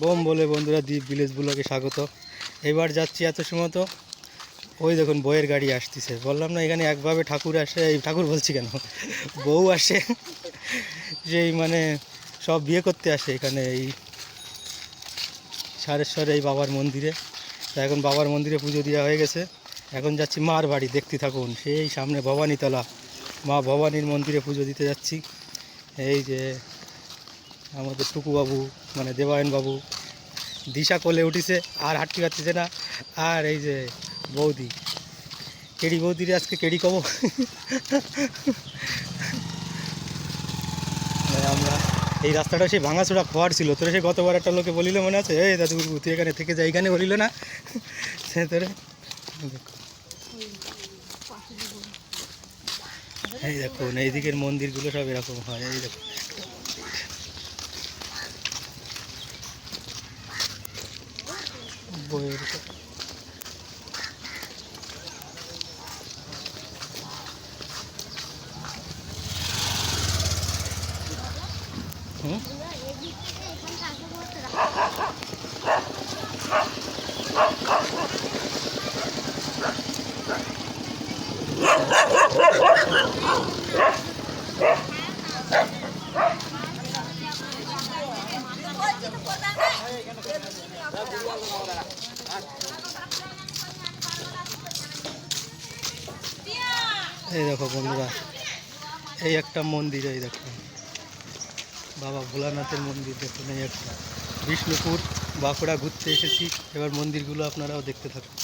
Bomb বলে বন্ধুরা দ্বীপ ভিলেজ ব্লগে স্বাগত। এবার যাচ্ছি এত সময় তো, ওই দেখুন বইয়ের গাড়ি আসতেছে। বললাম না, এখানে একভাবে ঠাকুর আসে, এই ঠাকুর বলছি কেন? বউ আসে সেই মানে সব বিয়ে করতে আসে এখানে এই সারেশ্বরে, এই বাবার মন্দিরে। তা এখন বাবার মন্দিরে পুজো দেওয়া হয়ে গেছে। এখন যাচ্ছি মার বাড়ি, দেখতে থাকুন। সেই সামনে ভবানীতলা। মা ভবানীর মন্দিরে পুজো দিতে যাচ্ছি। এই যে আমাদের টুকুবাবু মানে দেবায়ন বাবু দিশা কোলে উঠিছে, আর হাঁটতে পারতেছে না। আর এই যে বৌদি, কেড়ি বৌদিরে আজকে কেড়ি কব? মানে আমরা এই রাস্তাটা সেই ভাঙাচোড়া খোয়ার ছিল। তোরা সে গতবার একটা লোকে বলিল, মনে আছে? এই দাদু তুই এখানে থেকে যাই এখানে বলিল না? সে তোরে এই দেখুন, এই দিকের মন্দিরগুলো সব এরকম হয়, এই দেখুন। বইয়ের হুম? এই দেখো বন্ধুরা এই একটা মন্দির এই দেখো। বাবা ভোলানাথের মন্দির দেখুন এই একটা। বিষ্ণুপুর বাঁকুড়া ঘুরতে এসেছি। এবার মন্দিরগুলো আপনারাও দেখতে থাকুন।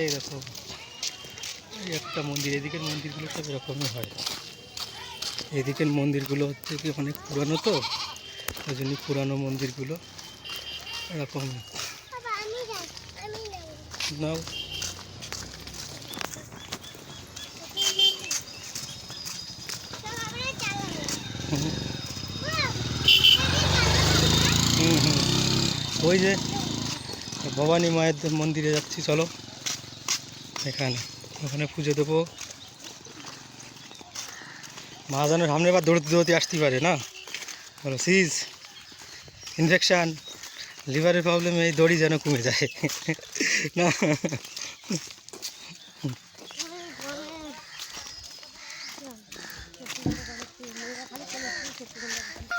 এই দেখো এই একটা মন্দির এদিকের মন্দিরগুলো সব এরকমই হয়। এদিকের মন্দিরগুলো হচ্ছে কি অনেক পুরানো তো ওই জন্য পুরানো মন্দিরগুলো এরকম। নাও। হুম হুম। ওই যে ভবানী মায়ের মন্দিরে যাচ্ছি, চলো। এখানে, ওখানে পুজো দেবো। মহাজনের সামনে এবার দৌড়তে দৌড়তে আসতে পারে, না? বলো, সিজ, ইনফেকশান, লিভারের প্রবলেম, এই দড়ি যেন কমে যায়, না?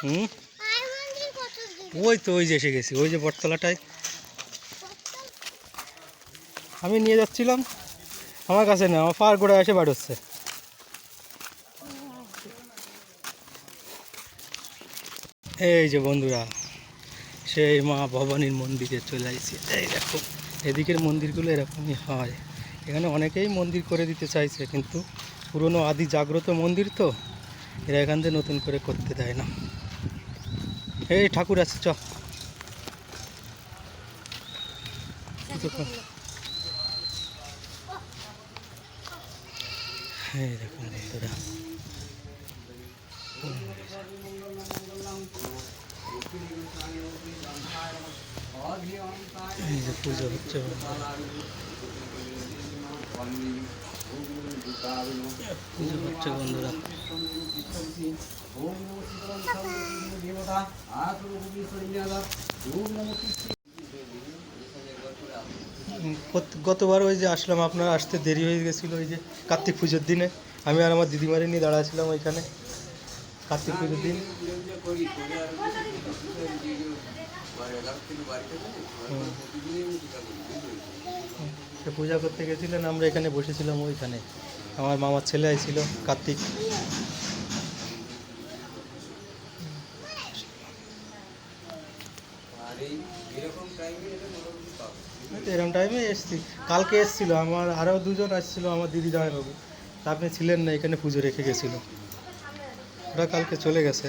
হুম? ওই তো ওই যে এসে গেছি ওই যে বটতলাটায়। আমি নিয়ে যাচ্ছিলাম। আমার কাছে না আমার পার গোড়া এসে বাড়ছে এই যে বন্ধুরা সেই মা ভবানীর মন্দিরে চলে আসছি এই দেখো এদিকের মন্দিরগুলো এরকমই হয়। এখানে অনেকেই মন্দির করে দিতে চাইছে কিন্তু পুরনো আদি জাগ্রত মন্দির তো এরা এখান থেকে নতুন করে করতে দেয় না। এই ঠাকুর আছে চ এই দেখুন বন্ধুরা এই যে পুজো হচ্ছে গতবার ওই যে আসলাম, আপনার আসতে দেরি হয়ে গেছিল, ওই যে কার্তিক পুজোর দিনে। আমি আর আমার দিদিমারি নিয়ে দাঁড়াচ্ছিলাম ওইখানে। কার্তিক পুজোর দিন। পূজা করতে গেছিলেন, আমরা এখানে বসেছিলাম ওইখানে। আমার মামার ছেলে আইছিল, কার্তিক। এরকম টাইমে এসছি। কালকে এসছিল, আমার আরও দুজন আসছিল, আমার দিদি জামাইবাবু। আপনি ছিলেন না, এখানে পুজো রেখে গেছিল। ওরা কালকে চলে গেছে।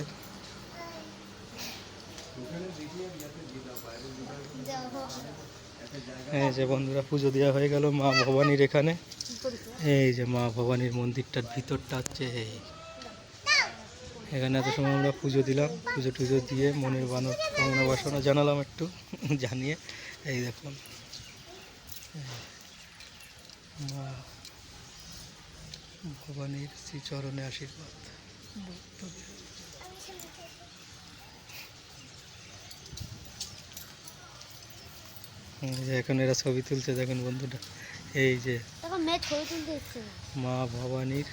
এই যে বন্ধুরা, পুজো দেওয়া হয়ে গেল মা ভবানীর এখানে। এই যে মা ভবানীর মন্দিরটার ভিতরটা হচ্ছে এই। এখানে এত সময় আমরা পুজো দিলাম, পুজো টুজো দিয়ে মনের বানর কামনা বাসনা জানালাম একটু, জানিয়ে। এই দেখুন। মা ভবানীর শ্রীচরণে আশীর্বাদ। যে এখন এরা ছবি তুলছে দেখেন বন্ধুটা এই যে মা ভবানীর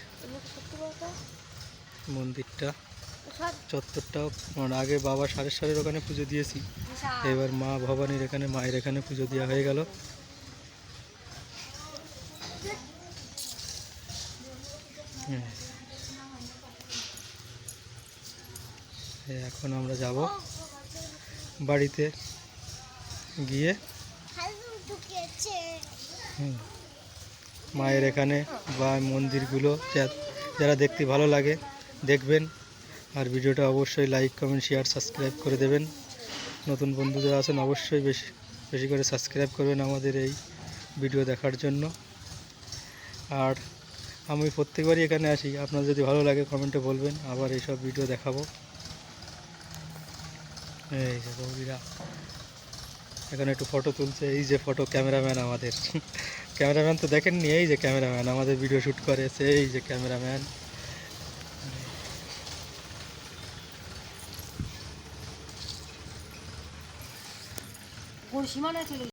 মন্দিরটা চত্বরটাও মানে আগে বাবা সারের সারের ওখানে পুজো দিয়েছি এবার মা ভবানীর এখানে মায়ের এখানে পুজো দেওয়া হয়ে গেল। হুম। এখন আমরা যাব বাড়িতে গিয়ে। মায়ের এখানে বা মন্দিরগুলো যারা দেখতে ভালো লাগে, দেখবেন। আর ভিডিওটা অবশ্যই লাইক কমেন্ট শেয়ার সাবস্ক্রাইব করে দেবেন। নতুন বন্ধু যারা আছেন, অবশ্যই বেশি বেশি করে সাবস্ক্রাইব করবেন আমাদের এই ভিডিও দেখার জন্য। আর আমি প্রত্যেকবারই এখানে আসি। আপনার যদি ভালো লাগে কমেন্টে বলবেন, আবার এইসব ভিডিও দেখাবো। এই যে বৌদিরা। এখানে একটু ফটো তুলছে, এই যে ফটো ক্যামেরাম্যান আমাদের। ক্যামেরাম্যান তো দেখেননি, এই যে ক্যামেরাম্যান আমাদের ভিডিও শ্যুট করে এই যে ক্যামেরাম্যান চলে